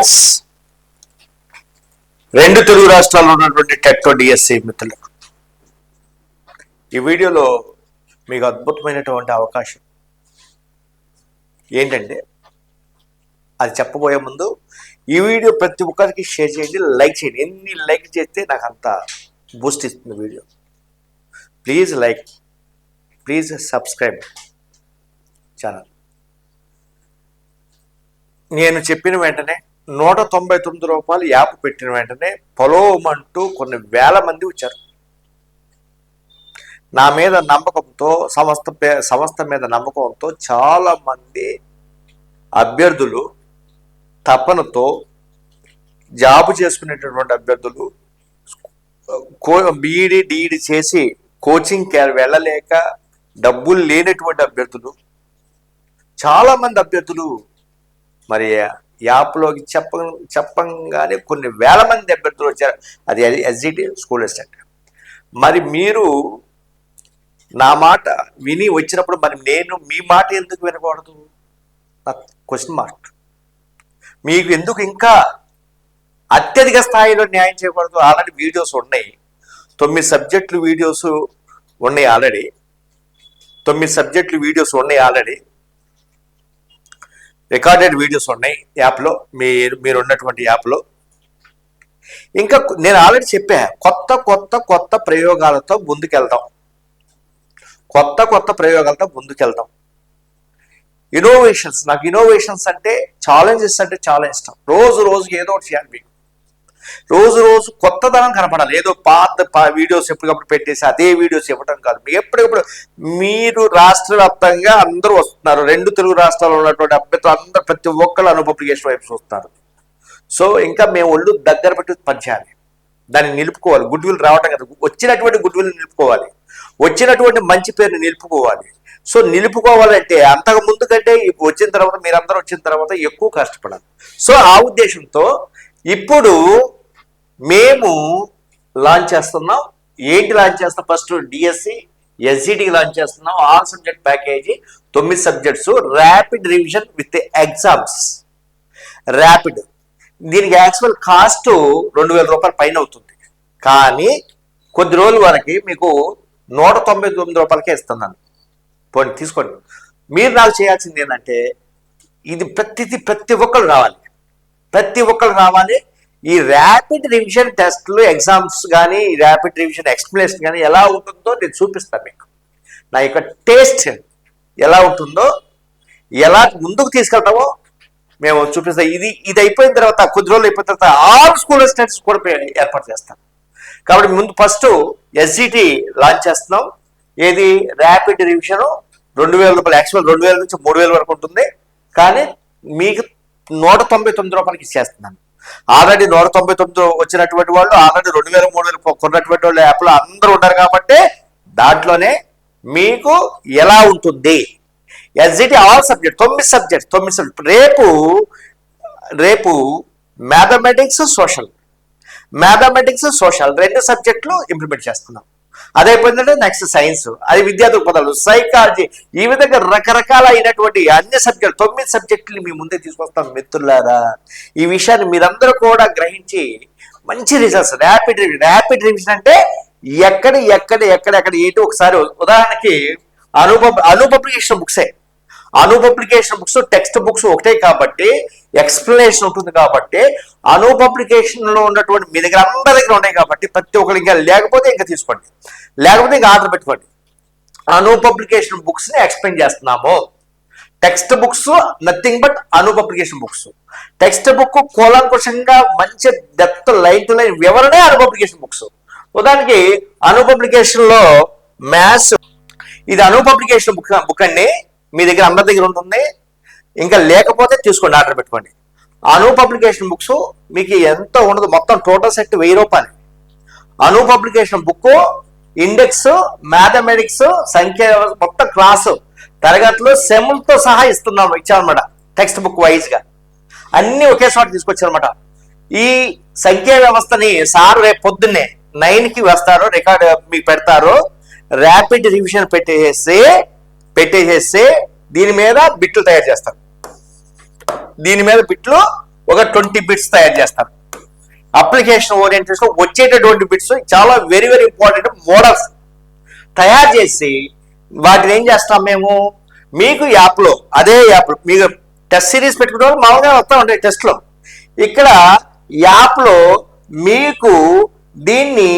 Friends రెండు తెలుగు రాష్ట్రాల్లో ఉన్నటువంటి టెక్టో డిఎస్సి మిత్రులకు ఈ వీడియోలో మీకు అద్భుతమైనటువంటి అవకాశం. ఏంటంటే అది చెప్పబోయే ముందు ఈ వీడియో ప్రతి ఒక్కరికి షేర్ చేయండి లైక్ చేయండి. ఎన్ని లైక్ చేస్తే నాకు అంత బూస్ట్ ఇస్తుంది video. Please like please subscribe channel. నేను చెప్పిన వెంటనే నూట తొంభై తొమ్మిది రూపాయలు యాప్ పెట్టిన వెంటనే పొలవమంటూ కొన్ని వేల మంది వచ్చారు. నా మీద నమ్మకంతో సంస్థ పే- సంస్థ మీద నమ్మకంతో చాలామంది అభ్యర్థులు తపనతో జాబ్ చేసుకునేటటువంటి అభ్యర్థులు కో బీఈడి డిఈడి చేసి కోచింగ్ వెళ్ళలేక డబ్బులు లేనటువంటి అభ్యర్థులు చాలామంది అభ్యర్థులు మరి యాప్లోకి చెప్ప చెప్పంగానే కొన్ని వేల మంది అభ్యర్థులు వచ్చారు. అది ఎస్జిటి స్కూల్ అసిస్టెంట్ మరి మీరు నా మాట విని వచ్చినప్పుడు మరి నేను మీ మాట ఎందుకు వినకూడదు? క్వశ్చన్ మార్క్ మీకు ఎందుకు ఇంకా అత్యధిక స్థాయిలో న్యాయం చేయకూడదు? ఆల్రెడీ వీడియోస్ ఉన్నాయి. తొమ్మిది సబ్జెక్టులు వీడియోస్ ఉన్నాయి ఆల్రెడీ. తొమ్మిది సబ్జెక్టులు వీడియోస్ ఉన్నాయి ఆల్రెడీ. రికార్డెడ్ వీడియోస్ ఉన్నాయి యాప్లో. మీరు మీరు ఉన్నటువంటి యాప్లో. ఇంకా నేను ఆల్రెడీ చెప్పా కొత్త కొత్త కొత్త ప్రయోగాలతో ముందుకెళ్తాం కొత్త కొత్త ప్రయోగాలతో ముందుకెళ్తాం ఇన్నోవేషన్స్ నాకు ఇన్నోవేషన్స్ అంటే ఛాలెంజెస్ అంటే చాలా ఇష్టం. రోజు రోజుకి ఏదో ఒకటి చేయాలి మీకు. రోజు రోజు కొత్తదనం కనపడాలి. ఏదో పాత వీడియోస్ ఎప్పటికప్పుడు పెట్టేసి అదే వీడియోస్ ఇవ్వడం కాదు. ఎప్పటికప్పుడు మీరు రాష్ట్ర వ్యాప్తంగా అందరూ వస్తున్నారు. రెండు తెలుగు రాష్ట్రాల్లో ఉన్నటువంటి అభ్యర్థులు అందరూ ప్రతి ఒక్కళ్ళు అనుపబ్లికేషన్ వైపు చూస్తున్నారు సో ఇంకా మేము ఒళ్ళు దగ్గర పెట్టి పనిచేయాలి దాన్ని నిలుపుకోవాలి. గుడ్ విల్ రావటం కదా. వచ్చినటువంటి గుడ్ విల్ నిలుపుకోవాలి. వచ్చినటువంటి మంచి పేరుని నిలుపుకోవాలి. సో నిలుపుకోవాలంటే అంతకు ముందు కంటే ఇప్పుడు వచ్చిన తర్వాత మీరందరూ వచ్చిన తర్వాత ఎక్కువ కష్టపడాలి. సో ఆ ఉద్దేశంతో ఇప్పుడు మేము లాంచ్ చేస్తున్నాం. ఏంటి లాంచ్ చేస్తాం ఫస్ట్ డిఎస్సి ఎస్జిటికి లాంచ్ చేస్తున్నాం. ఆల్ సబ్జెక్ట్ ప్యాకేజీ తొమ్మిది subjects rapid revision with exams rapid దీనికి యాక్చువల్ కాస్ట్ రెండు వేల రూపాయల పైన అవుతుంది. కానీ కొద్ది రోజుల వరకు మీకు నూట తొంభై తొమ్మిది రూపాయలకే ఇస్తున్నాను. పోనీ తీసుకోండి. మీరు నాకు చేయాల్సింది ఏంటంటే ఇది ప్రతిది ప్రతి ఒక్కరు రావాలి ప్రతి ఒక్కరు రావాలి ఈ ర్యాపిడ్ రివిజన్ టెస్ట్లు ఎగ్జామ్స్ కానీ ర్యాపిడ్ రివిజన్ ఎక్స్ప్లెనేషన్ కానీ ఎలా ఉంటుందో నేను చూపిస్తాను మీకు. నా యొక్క టేస్ట్ ఎలా ఉంటుందో ఎలా ముందుకు తీసుకెళ్తామో మేము చూపిస్తాం. ఇది ఇది అయిపోయిన తర్వాత కొద్ది రోజులు అయిపోయిన తర్వాత ఆల్ స్కూల్ స్టూడెంట్స్ కూడా ఏర్పాటు చేస్తాం కాబట్టి ముందు ఫస్ట్ ఎస్జిటి లాంచ్ చేస్తున్నాం. ఏది? ర్యాపిడ్ రివిజన్ రెండు వేల రూపాయలు యాక్చువల్ రెండు వేల నుంచి మూడు వేల వరకు ఉంటుంది. కానీ మీకు నూట తొంభై తొమ్మిది రూపాయలకి ఇచ్చేస్తున్నాను. ఆల్రెడీ నూట తొంభై తొమ్మిది వచ్చినటువంటి వాళ్ళు ఆల్రెడీ రెండు వేల మూడు వేలు కొన్నటువంటి వాళ్ళు యాప్లో అందరూ ఉన్నారు కాబట్టి దాంట్లోనే మీకు ఎలా ఉంటుంది? ఎస్జిటి ఆల్ సబ్జెక్ట్ తొమ్మిది సబ్జెక్ట్ తొమ్మిది సబ్జెక్ట్ రేపు రేపు మ్యాథమెటిక్స్ సోషల్ మ్యాథమెటిక్స్ సోషల్ రెండు సబ్జెక్టులు ఇంప్లిమెంట్ చేస్తున్నాం. అదైపోయిందంటే నెక్స్ట్ సైన్స్ అది విద్యా దృక్పథాలు సైకాలజీ ఈ విధంగా రకరకాల అయినటువంటి అన్ని సబ్జెక్టులు తొమ్మిది సబ్జెక్టులు మీ ముందే తీసుకొస్తాం మిత్రులారా. ఈ విషయాన్ని మీరందరూ కూడా గ్రహించి మంచి results rapid revision rapid revision అంటే ఎక్కడ ఎక్కడ ఎక్కడ ఎక్కడ ఏంటి? ఒకసారి ఉదాహరణకి అనుప Anu publication బుక్సే. Anu publication books text books ఒకటే కాబట్టి ఎక్స్ప్లెనేషన్ ఉంటుంది కాబట్టి అను లో ఉన్నటువంటి మీ దగ్గర అందరి దగ్గర ఉన్నాయి కాబట్టి ప్రతి ఒక్కరు ఇంకా లేకపోతే ఇంకా తీసుకోండి. లేకపోతే ఇంకా ఆర్డర్ పెట్టుకోండి. అను పబ్లికేషన్ బుక్స్ని ఎక్స్ప్లెయిన్ చేస్తున్నాము. Text books nothing but Anu publication books text book కూలంకుషంగా మంచి డెప్త్ లైన్ టు లైన్ వివరణే అను పబ్లికేషన్ బుక్స్ ఉదాహరణకి అను లో మ్యాథ్స్ ఇది అను పబ్లికేషన్ బుక్ బుక్ అండి. మీ దగ్గర అందరి దగ్గర ఉంటుంది. ఇంకా లేకపోతే తీసుకోండి ఆర్డర్ పెట్టుకోండి. అను పబ్లికేషన్ బుక్స్ మీకు ఎంత ఉండదు మొత్తం టోటల్ సెట్ వెయ్యి రూపాయలు. Anu publication book index mathematics సంఖ్య మొత్తం క్లాసు తరగతులు సెమ్లతో సహా ఇస్తున్నాం ఇచ్చామన్నమాట టెక్స్ట్ బుక్ వైజ్గా అన్నీ అన్ని ఒకే చోట తీసుకొచ్చారన్నమాట. ఈ సంఖ్యా వ్యవస్థని సార్ రేపు పొద్దున్నే నైన్కి వస్తారు రికార్డు మీకు పెడతారు. ర్యాపిడ్ రివిజన్ పెట్టేసి పెట్టేసేస్తే దీని మీద బిట్లు తయారు చేస్తారు. దీని మీద బిట్లు ఒక ట్వంటీ బిట్స్ తయారు చేస్తారు. అప్లికేషన్ ఓరియంటేషన్ వచ్చేటటువంటి బిట్స్ చాలా వెరీ వెరీ ఇంపార్టెంట్ మోడల్స్ తయారు చేసి వాటిని ఏం చేస్తాం మేము? మీకు యాప్లో అదే యాప్ మీకు టెస్ట్ సిరీస్ పెట్టుకున్న వాళ్ళు మామూలుగా వస్తూ ఉంటాయి టెస్ట్లో. ఇక్కడ యాప్లో మీకు దీన్ని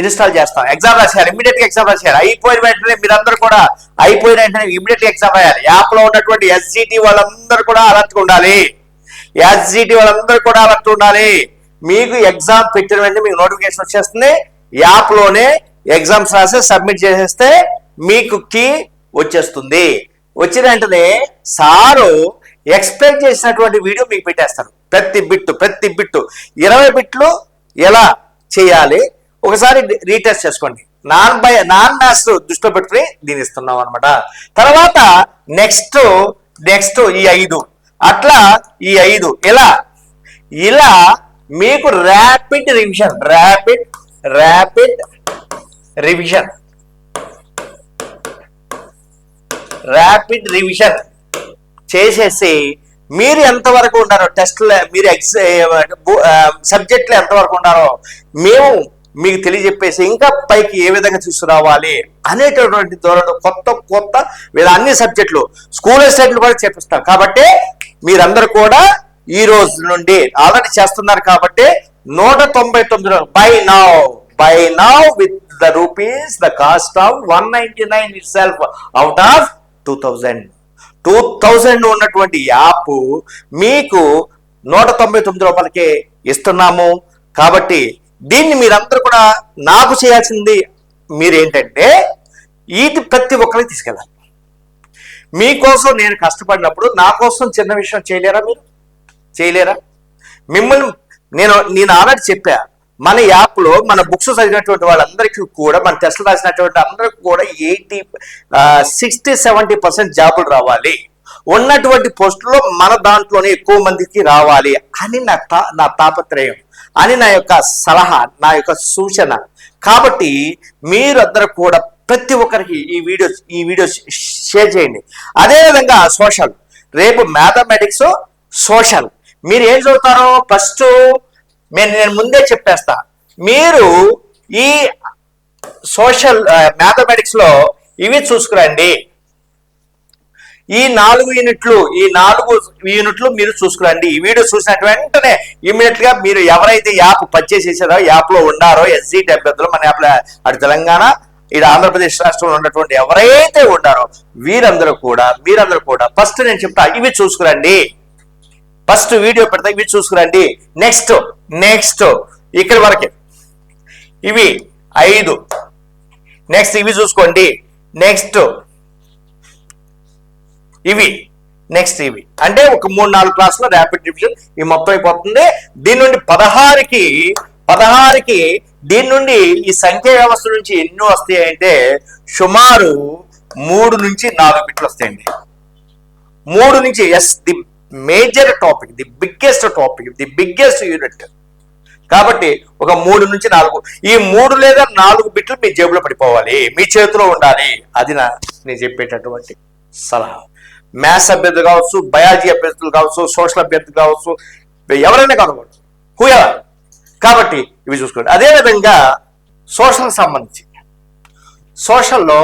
ఇన్స్టాల్ చేస్తాం. ఎగ్జామ్ రాసేయాలి. ఇమీడియట్గా ఎగ్జామ్ రాసేయాలి. అయిపోయిన వెంటనే మీరందరూ కూడా అయిపోయిన వెంటనే ఇమీడియట్గా ఎగ్జామ్ రాయాలి. యాప్లో ఉన్నటువంటి ఎస్జిటి వాళ్ళందరూ కూడా అలర్ట్ ఉండాలి. ఎస్జిటి వాళ్ళందరూ కూడా అలర్ట్ ఉండాలి. మీకు ఎగ్జామ్ పెట్టిన వెంటనే మీకు నోటిఫికేషన్ వచ్చేస్తుంది. యాప్లోనే ఎగ్జామ్స్ రాసి సబ్మిట్ చేసేస్తే మీకు కీ వచ్చేస్తుంది. వచ్చిన వెంటనే సారు ఎక్స్ప్లెయిన్ చేసినటువంటి వీడియో మీకు పెట్టేస్తారు. ప్రతి బిట్టు ప్రతి బిట్టు ఇరవై బిట్లు ఎలా చేయాలి? ఒకసారి రీటెస్ట్ చేసుకోండి. నాన్ బై నాన్ మ్యాథ్స్ దృష్టిలో పెట్టుకుని దీని ఇస్తున్నాం అనమాట తర్వాత నెక్స్ట్ నెక్స్ట్ ఈ ఐదు. అట్లా ఈ ఐదు. ఇలా ఇలా మీకు rapid revision rapid rapid revision rapid revision చేసేసి మీరు ఎంతవరకు ఉన్నారో టెస్ట్లో మీరు ఎక్స్ సబ్జెక్ట్లో ఎంతవరకు ఉన్నారో మేము మీకు తెలియజెప్పేసి ఇంకా పైకి ఏ విధంగా తీసుకురావాలి అనేటటువంటి ధోరణి కొత్త కొత్త వీళ్ళ అన్ని సబ్జెక్టులు స్కూల్ సబ్జెక్టులు కూడా చేపిస్తారు. కాబట్టి మీరందరూ కూడా ఈ రోజు నుండి ఆల్రెడీ చేస్తున్నారు కాబట్టి నూట తొంభై తొమ్మిది by now by now with the rupees the cost of one ninety nine itself out of two thousand. Two thousand ఉన్నటువంటి యాప్ మీకు నూట తొంభై తొమ్మిది రూపాయలకే ఇస్తున్నాము. కాబట్టి దీన్ని మీరందరూ కూడా నాకు చేయాల్సింది మీరేంటంటే ఇది ప్రతి ఒక్కరికి తీసుకెళ్ళాలి. మీకోసం నేను కష్టపడినప్పుడు నా కోసం చిన్న విషయం చేయలేరా మీరు? చేయలేరా? మిమ్మల్ని నేను నేను ఆల్రెడీ చెప్పా మన యాప్లో మన బుక్స్ చదివినటువంటి వాళ్ళందరికీ కూడా మన టెస్ట్లు రాసినటువంటి అందరికి కూడా ఎయిటీ సిక్స్టీ సెవెంటీ పర్సెంట్ జాబులు రావాలి. ఉన్నటువంటి పోస్టులో మన దాంట్లోనే ఎక్కువ మందికి రావాలి అని నా తా నా తాపత్రయం. అని నా యొక్క సలహా నా యొక్క సూచన. కాబట్టి మీరందరూ కూడా ప్రతి ఒక్కరికి ఈ వీడియో ఈ వీడియో షేర్ చేయండి. అదేవిధంగా సోషల్. రేపు మ్యాథమెటిక్స్ సోషల్. మీరు ఏం చదువుతారో ఫస్ట్ నేను నేను ముందే చెప్పేస్తా. మీరు ఈ సోషల్ మ్యాథమెటిక్స్లో ఇవి చూసుకురండి. ఈ నాలుగు యూనిట్లు ఈ నాలుగు యూనిట్లు మీరు చూసుకురండి ఈ వీడియో చూసినట్టు వెంటనే ఇమీడియట్గా మీరు ఎవరైతే యాప్ పర్చేస్ చేశారో యాప్లో ఉండారో ఎస్జీ అభ్యర్థులు మన యాప్ అటు తెలంగాణ ఇది ఆంధ్రప్రదేశ్ రాష్ట్రంలో ఉన్నటువంటి ఎవరైతే ఉండారో వీరందరూ కూడా మీరందరూ కూడా ఫస్ట్ నేను చెప్తా ఇవి చూసుకురండి ఫస్ట్ వీడియో పెడతా ఇవి చూసుకురండి నెక్స్ట్ నెక్స్ట్ ఇక్కడ వరకే. ఇవి ఐదు. నెక్స్ట్ ఇవి చూసుకోండి. నెక్స్ట్ ఇవి. నెక్స్ట్ ఇవి. అంటే ఒక మూడు నాలుగు క్లాసులో ర్యాపిడ్ డివిజన్ ఈ మొత్తం అయిపోతుంది. దీని నుండి పదహారుకి పదహారుకి దీని నుండి ఈ సంఖ్య వ్యవస్థ నుంచి ఎన్ని వస్తాయి అంటే సుమారు మూడు నుంచి నాలుగు బిట్లు వస్తాయండి. మూడు నుంచి as the major topic the biggest topic the biggest unit కాబట్టి ఒక మూడు నుంచి నాలుగు. ఈ మూడు లేదా నాలుగు బిట్లు మీ జేబులో పడిపోవాలి. మీ చేతిలో ఉండాలి. అది నా నేను చెప్పేటటువంటి సలహా. మ్యాథ్స్ అభ్యర్థులు కావచ్చు బయాలజీ అభ్యర్థులు కావచ్చు సోషల్ అభ్యర్థులు కావచ్చు ఎవరైనా కావచ్చు హూయవర్ కాబట్టి ఇవి చూసుకోండి. అదేవిధంగా సోషల్ సంబంధించి. సోషల్లో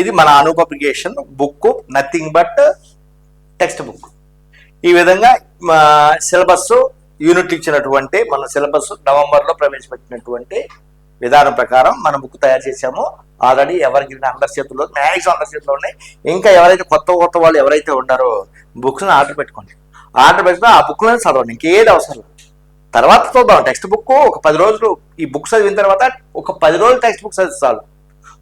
ఇది మన Anu publication book nothing but text book ఈ విధంగా సిలబస్ యూనిట్ ఇచ్చినటువంటి మన సిలబస్ నవంబర్లో ప్రవేశపెట్టినటువంటి విధానం ప్రకారం మన బుక్ తయారు చేశామో ఆల్రెడీ ఎవరికి అందరి చేతుల్లో మ్యాక్సిమం అందరి చేతుల్లో ఉన్నాయి. ఇంకా ఎవరైతే కొత్త కొత్త వాళ్ళు ఎవరైతే ఉన్నారో బుక్స్ని ఆర్డర్ పెట్టుకోండి. ఆర్డర్ పెట్టుకుని ఆ బుక్లను చదవండి. ఇంకేది అవసరం తర్వాత చూద్దాం. టెక్స్ట్ బుక్ ఒక పది రోజులు ఈ బుక్ చదివిన తర్వాత ఒక పది రోజులు టెక్స్ట్ బుక్ చదివి చాలు.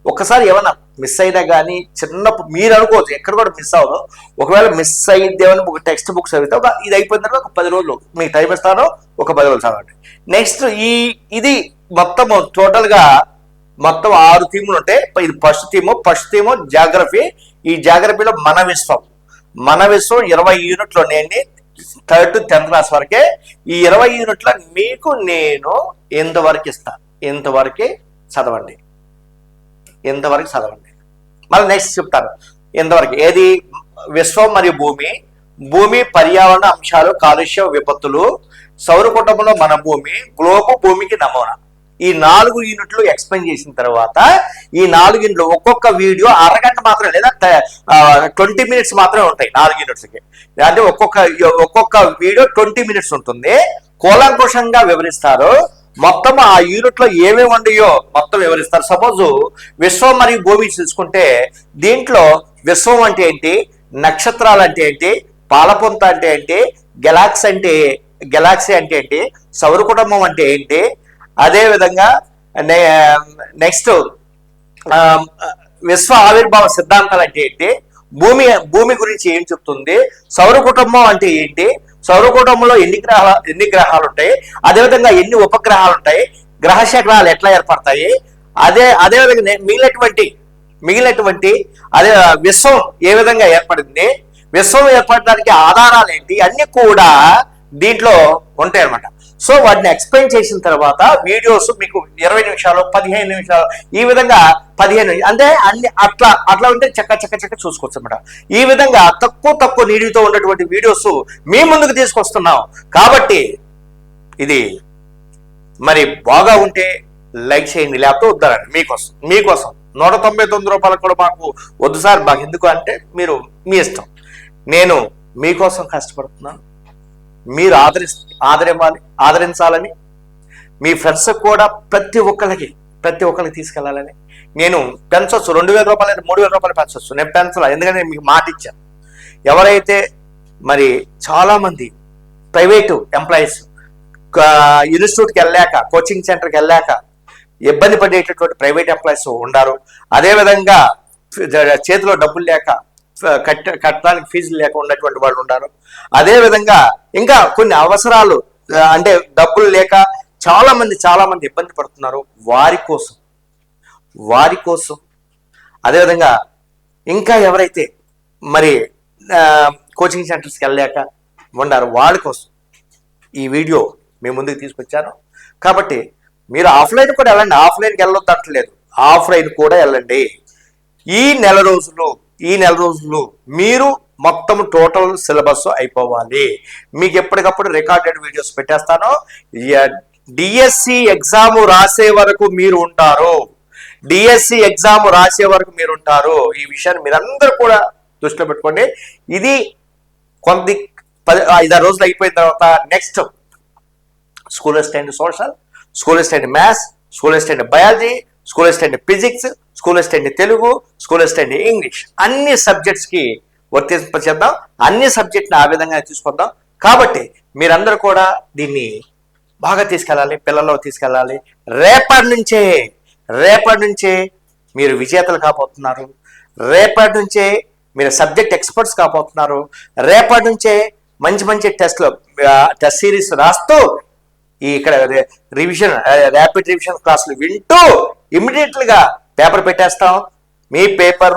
ఒక్కసారి ఏమన్నా మిస్ అయినా కానీ చిన్నప్పుడు మీరు అనుకోవచ్చు ఎక్కడ కూడా మిస్ అవ్వదు. ఒకవేళ మిస్ అయిద్దేమని ఒక టెక్స్ట్ బుక్ చదివితే ఒక ఇది అయిపోయిన తర్వాత ఒక పది రోజులు మీకు టైం ఇస్తాను ఒక పది రోజులు చదవండి. నెక్స్ట్ ఈ ఇది మొత్తం టోటల్గా మొత్తం ఆరు థీములు ఉంటాయి ఇది first theme first theme geography ఈ జాగ్రఫీలో మన విశ్వం. మన విశ్వం ఇరవై యూనిట్లు ఉన్నాయండి థర్డ్ టు టెన్త్ క్లాస్ వరకే. ఈ ఇరవై యూనిట్ల మీకు నేను ఎంతవరకు ఇస్తాను ఎంతవరకే చదవండి? ఎంతవరకు చదవండి? మళ్ళీ నెక్స్ట్ చెప్తాను. ఎంతవరకు ఏది? విశ్వం మరియు భూమి. భూమి పర్యావరణ అంశాలు కాలుష్య విపత్తులు. సౌర కుటుంబంలో మన భూమి గ్లోబు భూమికి నమూనా. ఈ నాలుగు యూనిట్లు ఎక్స్ప్లెయిన్ చేసిన తర్వాత ఈ నాలుగు యూనిట్లు ఒక్కొక్క వీడియో అరగంట మాత్రం లేదా ట్వంటీ మినిట్స్ మాత్రమే ఉంటాయి నాలుగు యూనిట్స్కి అంటే ఒక్కొక్క ఒక్కొక్క వీడియో ట్వంటీ మినిట్స్ ఉంటుంది. కూలంకుషంగా వివరిస్తారు. మొత్తం ఆ యూనిట్లో ఏమేమి ఉన్నాయో మొత్తం వివరిస్తారు. సపోజ్ విశ్వం మరియు భూమి చూసుకుంటే దీంట్లో విశ్వం అంటే ఏంటి? నక్షత్రాలు అంటే ఏంటి? పాలపుంత అంటే ఏంటి? గెలాక్సీ అంటే గెలాక్సీ అంటే ఏంటి? సౌర కుటుంబం అంటే ఏంటి? అదే విధంగా నెక్స్ట్ విశ్వ ఆవిర్భావ సిద్ధాంతాలు అంటే ఏంటి? భూమి భూమి గురించి ఏం చెప్తుంది? సౌర కుటుంబం అంటే ఏంటి? సౌర కుటుంబంలో ఎన్ని గ్రహాలు ఎన్ని గ్రహాలు ఉంటాయి అదేవిధంగా ఎన్ని ఉపగ్రహాలు ఉంటాయి గ్రహ శకరాలు ఎట్లా ఏర్పడతాయి? అదే అదే విధంగా మిగిలినటువంటి మిగిలినటువంటి అదే విశ్వం ఏ విధంగా ఏర్పడింది? విశ్వం ఏర్పడడానికి ఆధారాలు ఏంటి అన్ని కూడా దీంట్లో ఉంటాయి అన్నమాట సో వాటిని ఎక్స్ప్లెయిన్ చేసిన తర్వాత వీడియోస్ మీకు ఇరవై నిమిషాలు పదిహేను నిమిషాలు ఈ విధంగా పదిహేను అంటే అన్ని అట్లా అట్లా ఉంటే చక్క చక్క చక్క చూసుకోవచ్చు అనమాట ఈ విధంగా తక్కువ తక్కువ నీటితో ఉన్నటువంటి వీడియోస్ మీ ముందుకు తీసుకొస్తున్నాం. కాబట్టి ఇది మరి బాగా ఉంటే లైక్ చేయండి లేకపోతే వద్దారండి మీకోసం మీకోసం. నూట తొంభై తొమ్మిది రూపాయలు కూడా మాకు వద్దు సార్. మాకు ఎందుకు అంటే మీరు మీ ఇష్టం. నేను మీకోసం కష్టపడుతున్నాను. మీరు ఆదరి ఆదరివ్వాలి ఆదరించాలని మీ ఫ్రెండ్స్ కూడా ప్రతి ఒక్కరికి ప్రతి ఒక్కరికి తీసుకెళ్ళాలని నేను పెంచవచ్చు రెండు వేల రూపాయలు అయితే మూడు వేల రూపాయలు పెంచవచ్చు నేను పెంచాల ఎందుకంటే మీకు మాట ఇచ్చాను ఎవరైతే మరి చాలామంది ప్రైవేటు ఎంప్లాయీస్ ఇన్స్టిట్యూట్కి వెళ్ళాక కోచింగ్ సెంటర్కి వెళ్ళాక ఇబ్బంది పడేటటువంటి ప్రైవేట్ ఎంప్లాయీస్ ఉండారు. అదేవిధంగా చేతిలో డబ్బులు లేక కట్ట కట్టడానికి ఫీజులు లేక ఉన్నటువంటి వాళ్ళు ఉన్నారు. అదేవిధంగా ఇంకా కొన్ని అవసరాలు అంటే డబ్బులు లేక చాలా మంది చాలా మంది ఇబ్బంది పడుతున్నారు వారి కోసం. వారి కోసం. అదేవిధంగా ఇంకా ఎవరైతే మరి కోచింగ్ సెంటర్స్కి వెళ్ళలేక ఉన్నారు వాళ్ళ కోసం ఈ వీడియో మీ ముందుకు తీసుకొచ్చాను. కాబట్టి మీరు ఆఫ్లైన్ కూడా వెళ్ళండి. ఆఫ్లైన్కి వెళ్ళొద్దు అంటలేదు ఆఫ్లైన్ కూడా వెళ్ళండి. ఈ నెల రోజుల్లో ఈ నెల రోజులు మీరు మొత్తం టోటల్ సిలబస్ అయిపోవాలి. మీకు ఎప్పటికప్పుడు రికార్డెడ్ వీడియోస్ పెట్టేస్తాను. డిఎస్సి ఎగ్జామ్ రాసే వరకు మీరు ఉంటారు. డిఎస్సి ఎగ్జామ్ రాసే వరకు మీరు ఉంటారు. ఈ విషయాన్ని మీరందరూ కూడా దృష్టిలో పెట్టుకోండి. ఇది కొంత పది ఐదారు రోజులు అయిపోయిన తర్వాత next school assistant social school assistant maths school assistant biology school assistant physics school assistant Telugu school assistant English అన్ని సబ్జెక్ట్స్కి వర్తింపచేద్దాం అన్ని సబ్జెక్ట్ని ఆ విధంగా తీసుకుందాం కాబట్టి మీరందరూ కూడా దీన్ని బాగా తీసుకెళ్ళాలి పిల్లల్లో తీసుకెళ్ళాలి. రేపటి నుంచే రేపటి నుంచే మీరు విజేతలు కాబోతున్నారు. రేపటి నుంచే మీరు సబ్జెక్ట్ ఎక్స్పర్ట్స్ కాబోతున్నారు. రేపటి నుంచే మంచి మంచి టెస్ట్లు టెస్ట్ సిరీస్ రాస్తూ ఈ ఇక్కడ రివిజన్ ర్యాపిడ్ రివిజన్ క్లాసులు వింటూ ఇమ్మీడియట్లుగా పేపర్ పెట్టేస్తాం మీ పేపర్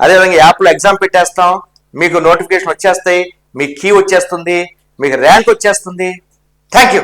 అదేవిధంగా యాప్లో ఎగ్జామ్ పెట్టేస్తాం మీకు నోటిఫికేషన్ వచ్చేస్తాయి మీ కీ వచ్చేస్తుంది మీకు ర్యాంక్ వచ్చేస్తుంది. Thank you.